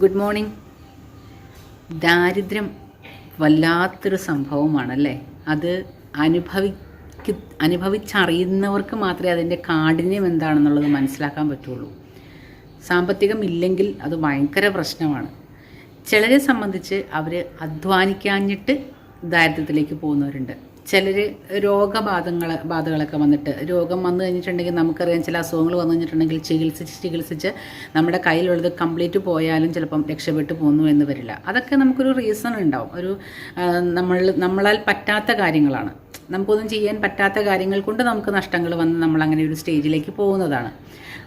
Good morning ദാരിദ്ര്യം വല്ലാത്തൊരു സംഭവമാണല്ലേ? അത് അനുഭവിക്ക് അനുഭവിച്ചറിയുന്നവർക്ക് മാത്രമേ അതിന്റെ കാഠിന്യം എന്താണെന്നുള്ളത് മനസ്സിലാക്കാൻ പറ്റുള്ളൂ. സാമ്പത്തികം ഇല്ലെങ്കിൽ അത് ഭയങ്കര പ്രശ്നമാണ്. ചിലരെ സംബന്ധിച്ച് അവർ അധ്വാനിക്കാഞ്ഞിട്ട് ദാരിദ്ര്യത്തിലേക്ക് പോകുന്നവരുണ്ട്. ചിലർ രോഗബാധങ്ങൾ ബാധകളൊക്കെ വന്നിട്ട് രോഗം വന്നു കഴിഞ്ഞിട്ടുണ്ടെങ്കിൽ നമുക്കറിയാം ചില അസുഖങ്ങൾ വന്നു കഴിഞ്ഞിട്ടുണ്ടെങ്കിൽ ചികിത്സിച്ച് ചികിത്സിച്ച് നമ്മുടെ കയ്യിലുള്ളത് കംപ്ലീറ്റ് പോയാലും ചിലപ്പം രക്ഷപ്പെട്ടു പോകുന്നു എന്ന് വരില്ല. അതൊക്കെ നമുക്കൊരു റീസൺ ഉണ്ടാവും. ഒരു നമ്മൾ നമ്മളാൽ പറ്റാത്ത കാര്യങ്ങളാണ്. നമുക്കൊന്നും ചെയ്യാൻ പറ്റാത്ത കാര്യങ്ങൾ കൊണ്ട് നമുക്ക് നഷ്ടങ്ങൾ വന്ന് നമ്മൾ അങ്ങനെ ഒരു സ്റ്റേജിലേക്ക് പോകുന്നതാണ്.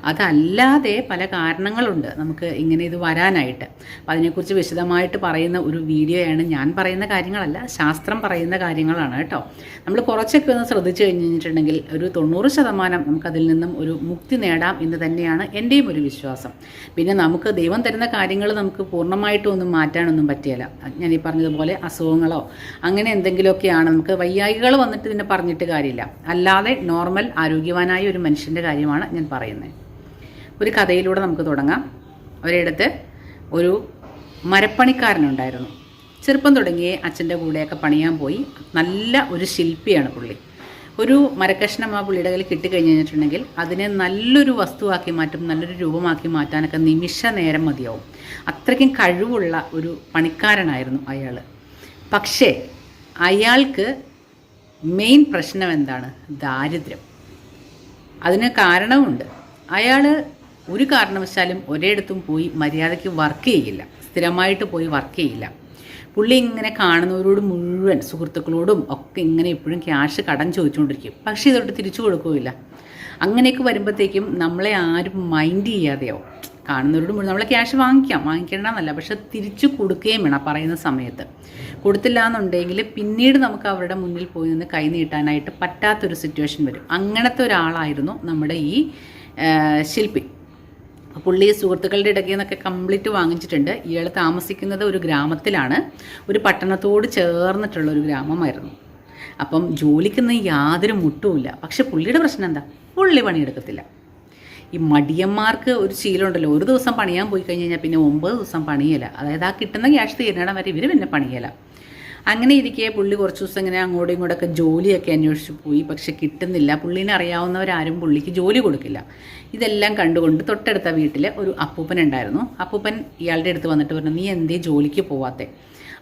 അതല്ലാതെ പല കാരണങ്ങളുണ്ട് നമുക്ക് ഇങ്ങനെ ഇത് വരാനായിട്ട്. അപ്പം അതിനെക്കുറിച്ച് വിശദമായിട്ട് പറയുന്ന ഒരു വീഡിയോയാണ് ഞാൻ പറയുന്ന കാര്യങ്ങളല്ല ശാസ്ത്രം പറയുന്ന കാര്യങ്ങളാണ് കേട്ടോ. നമ്മൾ കുറച്ചൊക്കെ ഒന്ന് ശ്രദ്ധിച്ചു കഴിഞ്ഞിട്ടുണ്ടെങ്കിൽ ഒരു തൊണ്ണൂറ് ശതമാനം നമുക്കതിൽ നിന്നും ഒരു മുക്തി നേടാം എന്ന് തന്നെയാണ് എന്റെയും ഒരു വിശ്വാസം. പിന്നെ നമുക്ക് ദൈവം തരുന്ന കാര്യങ്ങൾ നമുക്ക് പൂർണമായിട്ടും ഒന്നും മാറ്റാനൊന്നും പറ്റിയല്ല. ഞാൻ ഈ പറഞ്ഞതുപോലെ അസുഖങ്ങളോ അങ്ങനെ എന്തെങ്കിലുമൊക്കെയാണ് നമുക്ക് വയ്യായികൾ വന്നിട്ട് ഇതിനെ പറഞ്ഞിട്ട് കാര്യമില്ല. അല്ലാതെ നോർമൽ ആരോഗ്യവാനായ ഒരു മനുഷ്യന്റെ കാര്യമാണ് ഞാൻ പറയുന്നത്. ഒരു കഥയിലൂടെ നമുക്ക് തുടങ്ങാം. ഒരിടത്ത് ഒരു മരപ്പണിക്കാരനുണ്ടായിരുന്നു. ചെറുപ്പം തുടങ്ങിയേ അച്ഛന്റെ കൂടെയൊക്കെ പണിയാൻ പോയി. നല്ല ഒരു ശില്പിയാണ് പുള്ളി. ഒരു മരക്കഷ്ണം ആ പുള്ളിയുടെ കയ്യിൽ കിട്ടിക്കഴിഞ്ഞ് കഴിഞ്ഞിട്ടുണ്ടെങ്കിൽ അതിനെ നല്ലൊരു വസ്തുവാക്കി മാറ്റും നല്ലൊരു രൂപമാക്കി മാറ്റാനൊക്കെ നിമിഷ നേരം മതിയാവും. അത്രയ്ക്കും കഴിവുള്ള ഒരു പണിക്കാരനായിരുന്നു അയാൾ പക്ഷേ അയാൾക്ക് മെയിൻ പ്രശ്നം എന്താണ് ദാരിദ്ര്യം. അതിന് കാരണമുണ്ട് അയാൾ ഒരു കാരണവശാലും ഒരിടത്തും പോയി മര്യാദയ്ക്ക് വർക്ക് ചെയ്യില്ല. സ്ഥിരമായിട്ട് പോയി വർക്ക് ചെയ്യില്ല. പുള്ളി ഇങ്ങനെ കാണുന്നവരോട് മുഴുവൻ സുഹൃത്തുക്കളോടും ഒക്കെ ഇങ്ങനെ എപ്പോഴും ക്യാഷ് കടം ചോദിച്ചുകൊണ്ടിരിക്കും. പക്ഷേ ഇതൊട്ട് തിരിച്ചു കൊടുക്കുകയില്ല. അങ്ങനെയൊക്കെ വരുമ്പോഴത്തേക്കും നമ്മളെ ആരും മൈൻഡ് ചെയ്യാതെയാവും കാണുന്നവരോട് മുഴുവൻ നമ്മളെ ക്യാഷ് വാങ്ങിക്കാം. വാങ്ങിക്കേണ്ടെന്നല്ല പക്ഷെ തിരിച്ചു കൊടുക്കുകയും വേണം പറയുന്ന സമയത്ത്. കൊടുത്തില്ല എന്നുണ്ടെങ്കിൽ പിന്നീട് നമുക്ക് അവരുടെ മുന്നിൽ പോയി നിന്ന് കൈ നീട്ടാനായിട്ട് പറ്റാത്തൊരു സിറ്റുവേഷൻ വരും. അങ്ങനത്തെ ഒരാളായിരുന്നു നമ്മുടെ ഈ ശില്പി. പുള്ളി സുഹൃത്തുക്കളുടെ ഇടയ്ക്ക് നിന്നൊക്കെ കംപ്ലീറ്റ് വാങ്ങിച്ചിട്ടുണ്ട്. ഇയാൾ താമസിക്കുന്നത് ഒരു ഗ്രാമത്തിലാണ്. ഒരു പട്ടണത്തോട് ചേർന്നിട്ടുള്ള ഒരു ഗ്രാമമായിരുന്നു. അപ്പം ജോലിക്കൊന്നും യാതൊരു മുട്ടുമില്ല പക്ഷെ പുള്ളിയുടെ പ്രശ്നം എന്താ? പുള്ളി പണിയെടുക്കത്തില്ല. ഈ മടിയന്മാർക്ക് ഒരു ശീലമുണ്ടല്ലോ. ഒരു ദിവസം പണിയാൻ പോയി കഴിഞ്ഞ് കഴിഞ്ഞാൽ പിന്നെ ഒമ്പത് ദിവസം പണിയല അതായത് ആ കിട്ടുന്ന ക്യാഷ് തീരണം വരെ ഇവർ പിന്നെ പണിയല. അങ്ങനെ ഇരിക്കെ പുള്ളി കുറച്ച് ദിവസം ഇങ്ങനെ അങ്ങോട്ടും ഇങ്ങോട്ടൊക്കെ ജോലിയൊക്കെ അന്വേഷിച്ച് പോയി. പക്ഷെ കിട്ടുന്നില്ല. പുള്ളീനെ അറിയാവുന്നവരാരും പുള്ളിക്ക് ജോലി കൊടുക്കില്ല. ഇതെല്ലാം കണ്ടുകൊണ്ട് തൊട്ടടുത്ത വീട്ടിൽ ഒരു അപ്പൂപ്പൻ ഉണ്ടായിരുന്നു. അപ്പൂപ്പൻ ഇയാളുടെ അടുത്ത് വന്നിട്ട് പറഞ്ഞു നീ എന്തേ ജോലിക്ക് പോവാത്തെ?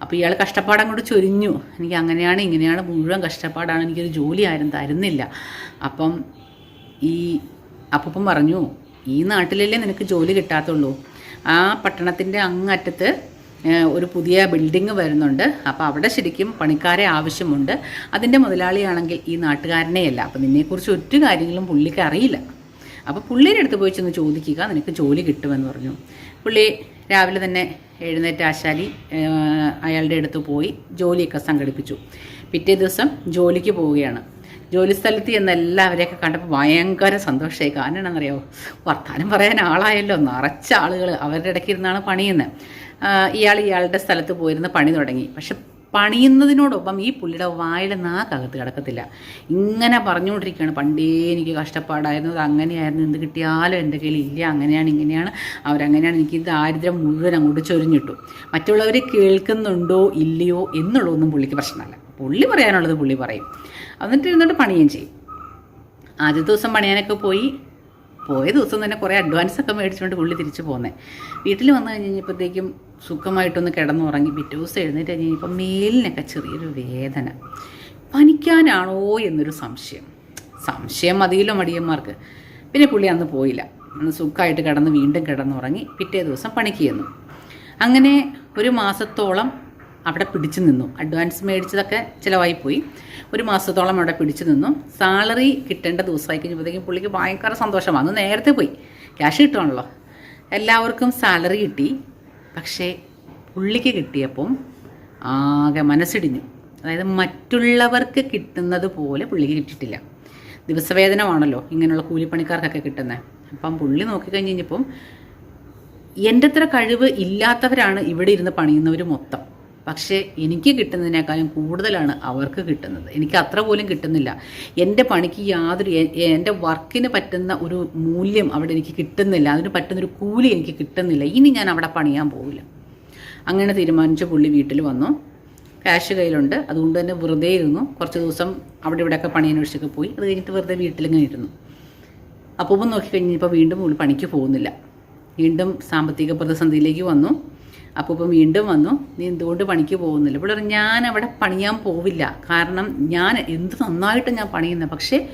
അപ്പോൾ ഇയാൾ കഷ്ടപ്പാട് അങ്ങോട്ട് ചൊരിഞ്ഞു. എനിക്ക് അങ്ങനെയാണ് ഇങ്ങനെയാണ് മുഴുവൻ കഷ്ടപ്പാടാണ്. എനിക്കൊരു ജോലി ആരും തരുന്നില്ല. അപ്പം ഈ അപ്പൂപ്പൻ പറഞ്ഞു ഈ നാട്ടിലല്ലേ നിനക്ക് ജോലി കിട്ടാത്തുള്ളൂ. ആ പട്ടണത്തിന്റെ അങ്ങറ്റത്ത് ഒരു പുതിയ ബിൽഡിംഗ് വരുന്നുണ്ട്. അപ്പോൾ അവിടെ ശരിക്കും പണിക്കാരെ ആവശ്യമുണ്ട്. അതിന്റെ മുതലാളിയാണെങ്കിൽ ഈ നാട്ടുകാരനെയല്ല. അപ്പോൾ നിന്നെക്കുറിച്ച് ഒറ്റ കാര്യങ്ങളും പുള്ളിക്ക് അറിയില്ല. അപ്പോൾ പുള്ളിയുടെ അടുത്ത് പോയി ചെന്ന് ചോദിക്കുക നിനക്ക് ജോലി കിട്ടുമെന്ന് പറഞ്ഞു. പുള്ളി രാവിലെ തന്നെ എഴുന്നേറ്റ് ആശാലി അയാളുടെ അടുത്ത് പോയി ജോലിയൊക്കെ സംഘടിപ്പിച്ചു. പിറ്റേ ദിവസം ജോലിക്ക് പോവുകയാണ്. ജോലി സ്ഥലത്ത് ചെന്ന് എല്ലാവരെയൊക്കെ കണ്ടപ്പോൾ ഭയങ്കര സന്തോഷമായി കാരണം എന്താണെന്നറിയാമോ വർത്താനം പറയാൻ ആളായല്ലോ. നിറച്ച ആളുകൾ അവരുടെ ഇടയ്ക്ക് ഇരുന്നാണ് പണിയുന്നത് ഇയാൾ ഇയാളുടെ സ്ഥലത്ത് പോയിരുന്ന് പണി തുടങ്ങി. പക്ഷെ പണിയുന്നതിനോടൊപ്പം ഈ പുള്ളിയുടെ വായുടെ നാക്കകത്ത് കിടക്കത്തില്ല. ഇങ്ങനെ പറഞ്ഞുകൊണ്ടിരിക്കുകയാണ്. പണ്ടേ എനിക്ക് കഷ്ടപ്പാടായിരുന്നു. അത് അങ്ങനെയായിരുന്നു. എന്ത് കിട്ടിയാലും എന്റെ കയ്യിൽ ഇല്ല. അങ്ങനെയാണ് ഇങ്ങനെയാണ്. അവരങ്ങനെയാണ്. എനിക്ക് ദാരിദ്ര്യം മുഴുവൻ അങ്ങോട്ട് ചൊരിഞ്ഞിട്ടു. മറ്റുള്ളവർ കേൾക്കുന്നുണ്ടോ ഇല്ലയോ എന്നുള്ളതൊന്നും പുള്ളിക്ക് പ്രശ്നമല്ല. പുള്ളി പറയാനുള്ളത് പുള്ളി പറയും. എന്നിട്ട് ഇരുന്നിട്ട് പണിയും ചെയ്യും. ആദ്യത്തെ ദിവസം പണിയാനൊക്കെ പോയി. പോയ ദിവസം തന്നെ കുറേ അഡ്വാൻസ് ഒക്കെ മേടിച്ചുകൊണ്ട് പുള്ളി തിരിച്ചു പോകുന്നത് വീട്ടിൽ വന്നു കഴിഞ്ഞ് കഴിഞ്ഞപ്പോഴത്തേക്കും സുഖമായിട്ടൊന്ന് കിടന്നുറങ്ങി പിറ്റേ ദിവസം എഴുന്നേറ്റ് കഴിഞ്ഞപ്പോൾ മേലിനൊക്കെ ചെറിയൊരു വേദന. പനിക്കാനാണോ എന്നൊരു സംശയം. സംശയം മതിയല്ലോ മടിയന്മാർക്ക്. പിന്നെ പുള്ളി അന്ന് പോയില്ല. അന്ന് സുഖമായിട്ട് കിടന്ന് വീണ്ടും കിടന്നുറങ്ങി പിറ്റേ ദിവസം പണിക്ക് ചെന്നു. അങ്ങനെ ഒരു മാസത്തോളം അവിടെ പിടിച്ചു നിന്നു. അഡ്വാൻസ് മേടിച്ചതൊക്കെ ചിലവായി പോയി. ഒരു മാസത്തോളം അവിടെ പിടിച്ചു നിന്നു. സാലറി കിട്ടേണ്ട ദിവസമായി കഴിഞ്ഞപ്പോഴത്തേക്കും പുള്ളിക്ക് ഭയങ്കര സന്തോഷമാണ്. നേരത്തെ പോയി. ക്യാഷ് കിട്ടുവാണല്ലോ. എല്ലാവർക്കും സാലറി കിട്ടി. പക്ഷേ പുള്ളിക്ക് കിട്ടിയപ്പം ആകെ മനസ്സിടിഞ്ഞു. അതായത് മറ്റുള്ളവർക്ക് കിട്ടുന്നത് പോലെ പുള്ളിക്ക് കിട്ടിയിട്ടില്ല. ദിവസവേതനമാണല്ലോ ഇങ്ങനെയുള്ള കൂലിപ്പണിക്കാർക്കൊക്കെ കിട്ടുന്നത് അപ്പം പുള്ളി നോക്കിക്കഴിഞ്ഞ് കഴിഞ്ഞപ്പം എന്റെ അത്ര കഴിവ് ഇല്ലാത്തവരാണ് ഇവിടെ ഇരുന്ന് പണിയുന്നവർ മൊത്തം. പക്ഷേ എനിക്ക് കിട്ടുന്നതിനേക്കാളും കൂടുതലാണ് അവർക്ക് കിട്ടുന്നത്. എനിക്ക് അത്ര പോലും കിട്ടുന്നില്ല. എന്റെ പണിക്ക് യാതൊരു എന്റെ വർക്കിന് പറ്റുന്ന ഒരു മൂല്യം അവിടെ എനിക്ക് കിട്ടുന്നില്ല. അതിന് പറ്റുന്നൊരു കൂലി എനിക്ക് കിട്ടുന്നില്ല. ഇനി ഞാൻ അവിടെ പണിയാൻ പോവില്ല. അങ്ങനെ തീരുമാനിച്ച പുള്ളി വീട്ടിൽ വന്നു. ക്യാഷ് കയ്യിലുണ്ട്. അതുകൊണ്ട് തന്നെ വെറുതെ ഇരുന്നു. കുറച്ച് ദിവസം അവിടെ ഇവിടെയൊക്കെ പണിയന്വേഷിച്ചൊക്കെ പോയി. അത് കഴിഞ്ഞിട്ട് വെറുതെ വീട്ടിലിങ്ങനെ ഇരുന്നു. അപ്പൂപ്പം നോക്കിക്കഴിഞ്ഞപ്പോൾ വീണ്ടും പുള്ളി പണിക്ക് പോകുന്നില്ല. വീണ്ടും സാമ്പത്തിക പ്രതിസന്ധിയിലേക്ക് വന്നു. അപ്പൂപ്പൻ വീണ്ടും വന്നു. നീ എന്തുകൊണ്ട് പണിക്ക് പോകുന്നില്ല? ഇവിടെ ഞാൻ അവിടെ പണിയാൻ പോവില്ല. കാരണം ഞാൻ എന്ത് നന്നായിട്ട് ഞാൻ പണിയുന്നത് പക്ഷേ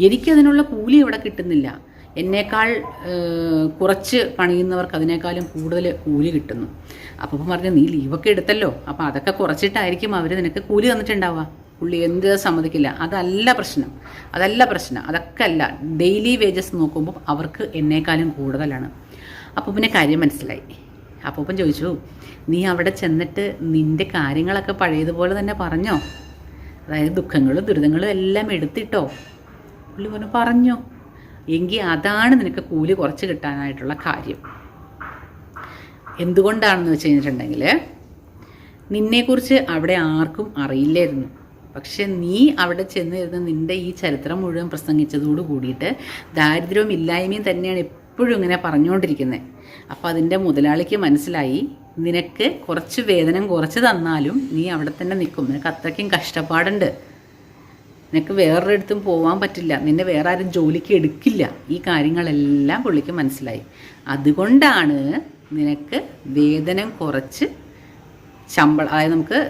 എനിക്കതിനുള്ള കൂലി ഇവിടെ കിട്ടുന്നില്ല. എന്നേക്കാൾ കുറച്ച് പണിയുന്നവർക്ക് അതിനേക്കാളും കൂടുതൽ കൂലി കിട്ടുന്നു. അപ്പം പറഞ്ഞു നീ ലീവൊക്കെ എടുത്തല്ലോ. അപ്പോൾ അതൊക്കെ കുറച്ചിട്ടായിരിക്കും അവർ നിനക്ക് കൂലി തന്നിട്ടുണ്ടാവുക. പുള്ളി എന്ത് സമ്മതിക്കില്ല. അതല്ല പ്രശ്നം. അതല്ല പ്രശ്നം. അതൊക്കെ അല്ല. ഡെയിലി വേജസ് നോക്കുമ്പോൾ അവർക്ക് എന്നേക്കാളും കൂടുതലാണ്. അപ്പൂപ്പനെ കാര്യം മനസ്സിലായി. അപ്പൂപ്പൻ ചോദിച്ചു നീ അവിടെ ചെന്നിട്ട് നിന്റെ കാര്യങ്ങളൊക്കെ പഴയതുപോലെ തന്നെ പറഞ്ഞോ? അതായത് ദുഃഖങ്ങളും ദുരിതങ്ങളും എല്ലാം എടുത്തിട്ടോ? പുള്ളി പറഞ്ഞു പറഞ്ഞോ. എങ്കിൽ അതാണ് നിനക്ക് കൂലി കുറച്ച് കിട്ടാനായിട്ടുള്ള കാര്യം. എന്തുകൊണ്ടാണെന്ന് വെച്ച് കഴിഞ്ഞിട്ടുണ്ടെങ്കിൽ നിന്നെക്കുറിച്ച് അവിടെ ആർക്കും അറിയില്ലായിരുന്നു. പക്ഷെ നീ അവിടെ ചെന്നിരുന്ന് നിന്റെ ഈ ചരിത്രം മുഴുവൻ പ്രസംഗിച്ചതോട് കൂടിയിട്ട് ദാരിദ്ര്യവും ഇല്ലായ്മയും തന്നെയാണ് എപ്പോഴും ഇങ്ങനെ പറഞ്ഞുകൊണ്ടിരിക്കുന്നത് അപ്പോൾ അതിന്റെ മുതലാളിക്ക് മനസ്സിലായി നിനക്ക് കുറച്ച് വേതനം കുറച്ച് തന്നാലും നീ അവിടെ തന്നെ നിൽക്കും. നിനക്ക് അത്രയ്ക്കും കഷ്ടപ്പാടുണ്ട്. നിനക്ക് വേറൊരിടത്തും പോകാൻ പറ്റില്ല. നിന്നെ വേറെ ആരും ജോലിക്ക് എടുക്കില്ല. ഈ കാര്യങ്ങളെല്ലാം പുള്ളിക്ക് മനസ്സിലായി. അതുകൊണ്ടാണ് നിനക്ക് വേതനം കുറച്ച് ശമ്പളം അതായത് നമുക്ക്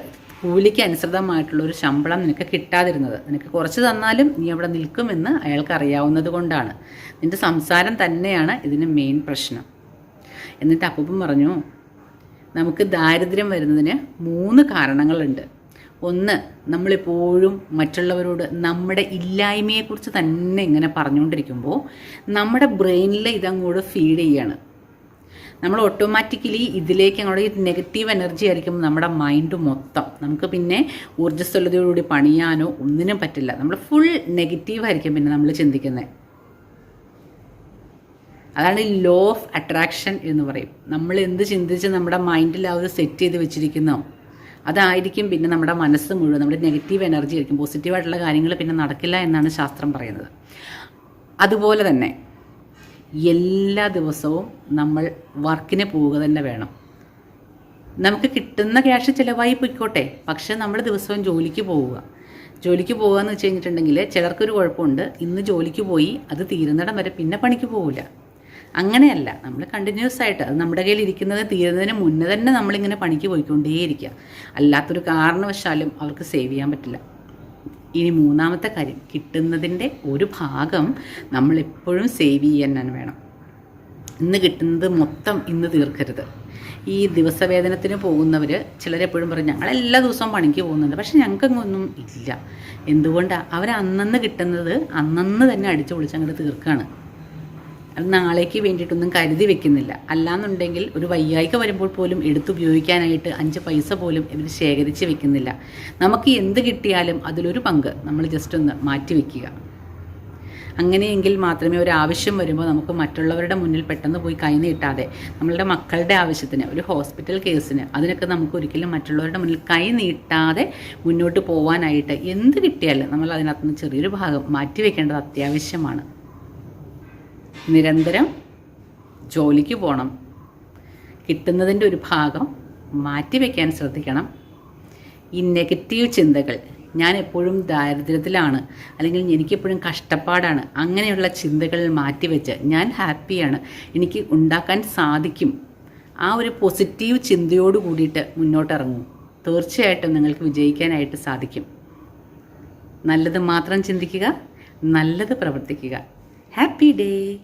കൂലിക്ക് അനുസൃതമായിട്ടുള്ള ഒരു ശമ്പളം നിനക്ക് കിട്ടാതിരുന്നത്. നിനക്ക് കുറച്ച് തന്നാലും നീ അവിടെ നിൽക്കുമെന്ന് അയാൾക്ക് അറിയാവുന്നത് കൊണ്ടാണ്. നിന്റെ സംസാരം തന്നെയാണ് ഇതിന് മെയിൻ പ്രശ്നം. എന്നിട്ട് അപ്പൂപ്പൻ പറഞ്ഞു നമുക്ക് ദാരിദ്ര്യം വരുന്നതിന് മൂന്ന് കാരണങ്ങളുണ്ട്. ഒന്ന് നമ്മളെപ്പോഴും മറ്റുള്ളവരോട് നമ്മുടെ ഇല്ലായ്മയെക്കുറിച്ച് തന്നെ ഇങ്ങനെ പറഞ്ഞുകൊണ്ടിരിക്കുമ്പോൾ നമ്മുടെ ബ്രെയിനിൽ ഇതങ്ങോട്ട് ഫീഡ് ചെയ്യാണ്. നമ്മൾ ഓട്ടോമാറ്റിക്കലി ഇതിലേക്ക് അങ്ങോട്ട് നെഗറ്റീവ് എനർജി ആയിരിക്കും നമ്മുടെ മൈൻഡ് മൊത്തം. നമുക്ക് പിന്നെ ഊർജസ്വലതയോടുകൂടി പണിയാനോ ഒന്നിനും പറ്റില്ല. നമ്മൾ ഫുൾ നെഗറ്റീവ് ആയിരിക്കും പിന്നെ നമ്മൾ ചിന്തിക്കുന്നത് അതാണ് ലോ ഓഫ് അട്രാക്ഷൻ എന്ന് പറയും. നമ്മൾ എന്ത് ചിന്തിച്ച് നമ്മുടെ മൈൻഡിൽ ഒരു സെറ്റ് ചെയ്ത് വെച്ചിരിക്കുന്നോ അതായിരിക്കും പിന്നെ നമ്മുടെ മനസ്സ് മുഴുവൻ നമ്മുടെ നെഗറ്റീവ് എനർജി ആയിരിക്കും. പോസിറ്റീവായിട്ടുള്ള കാര്യങ്ങൾ പിന്നെ നടക്കില്ല എന്നാണ് ശാസ്ത്രം പറയുന്നത്. അതുപോലെ തന്നെ എല്ലാ ദിവസവും നമ്മൾ വർക്കിന് പോവുക തന്നെ വേണം. നമുക്ക് കിട്ടുന്ന ക്യാഷ് ചിലവായി പോയിക്കോട്ടെ. പക്ഷെ നമ്മൾ ദിവസവും ജോലിക്ക് പോവുക. ജോലിക്ക് പോകുക എന്ന് വെച്ച് കഴിഞ്ഞിട്ടുണ്ടെങ്കിൽ ചിലർക്കൊരു കുഴപ്പമുണ്ട്. ഇന്ന് ജോലിക്ക് പോയി അത് തീരുന്നിടം വരെ പിന്നെ പണിക്ക് പോകില്ല അങ്ങനെയല്ല. നമ്മൾ കണ്ടിന്യൂസ് ആയിട്ട് അത് നമ്മുടെ കയ്യിൽ ഇരിക്കുന്നത് തീരുന്നതിന് മുന്നേ തന്നെ നമ്മളിങ്ങനെ പണിക്ക് പോയിക്കൊണ്ടേയിരിക്കുക. അല്ലാത്തൊരു കാരണവശാലും അവർക്ക് സേവ് ചെയ്യാൻ പറ്റില്ല. ഇനി മൂന്നാമത്തെ കാര്യം കിട്ടുന്നതിന്റെ ഒരു ഭാഗം നമ്മളെപ്പോഴും സേവ് ചെയ്യാൻ വേണം. ഇന്ന് കിട്ടുന്നത് മൊത്തം ഇന്ന് തീർക്കരുത്. ഈ ദിവസവേതനത്തിന് പോകുന്നവർ ചിലരെപ്പോഴും പറയും ഞങ്ങൾ എല്ലാ ദിവസവും പണിക്ക് പോകുന്നുണ്ട്. പക്ഷെ ഞങ്ങൾക്കങ്ങൊന്നും ഇല്ല. എന്തുകൊണ്ടാണ് അവർ അന്നന്ന് കിട്ടുന്നത് അന്നന്ന് തന്നെ അടിച്ചു പൊളിച്ച് അങ്ങോട്ട് തീർക്കുകയാണ് അത് നാളേക്ക് വേണ്ടിയിട്ടൊന്നും കരുതി വെക്കുന്നില്ല. അല്ലാന്നുണ്ടെങ്കിൽ ഒരു വയ്യായിക വരുമ്പോൾ പോലും എടുത്തുപയോഗിക്കാനായിട്ട് അഞ്ച് പൈസ പോലും ഇവർ ശേഖരിച്ച് വെക്കുന്നില്ല. നമുക്ക് എന്ത് കിട്ടിയാലും അതിലൊരു പങ്ക് നമ്മൾ ജസ്റ്റ് ഒന്ന് മാറ്റി വെക്കുക. അങ്ങനെയെങ്കിൽ മാത്രമേ ഒരു ആവശ്യം വരുമ്പോൾ നമുക്ക് മറ്റുള്ളവരുടെ മുന്നിൽ പെട്ടെന്ന് പോയി കൈനീട്ടാതെ നമ്മളുടെ മക്കളുടെ ആവശ്യത്തിന് ഒരു ഹോസ്പിറ്റൽ കേസിന് അതിനൊക്കെ നമുക്ക് ഒരിക്കലും മറ്റുള്ളവരുടെ മുന്നിൽ കൈ നീട്ടാതെ മുന്നോട്ട് പോകാനായിട്ട് എന്ത് കിട്ടിയാലും നമ്മൾ അതിനകത്ത് നിന്ന് ചെറിയൊരു ഭാഗം മാറ്റി വെക്കേണ്ടത് അത്യാവശ്യമാണ്. നിരന്തരം ജോലിക്ക് പോകണം കിട്ടുന്നതിന്റെ ഒരു ഭാഗം മാറ്റിവെക്കാൻ ശ്രദ്ധിക്കണം. ഈ നെഗറ്റീവ് ചിന്തകൾ ഞാൻ എപ്പോഴും ദാരിദ്ര്യത്തിലാണ് അല്ലെങ്കിൽ എനിക്കെപ്പോഴും കഷ്ടപ്പാടാണ്. അങ്ങനെയുള്ള ചിന്തകൾ മാറ്റിവെച്ച് ഞാൻ ഹാപ്പിയാണ്. എനിക്ക് ഉണ്ടാക്കാൻ സാധിക്കും. ആ ഒരു പോസിറ്റീവ് ചിന്തയോട് കൂടിയിട്ട് മുന്നോട്ടിറങ്ങും. തീർച്ചയായിട്ടും നിങ്ങൾക്ക് വിജയിക്കാനായിട്ട് സാധിക്കും. നല്ലത് മാത്രം ചിന്തിക്കുക നല്ലത് പ്രവർത്തിക്കുക. Happy day!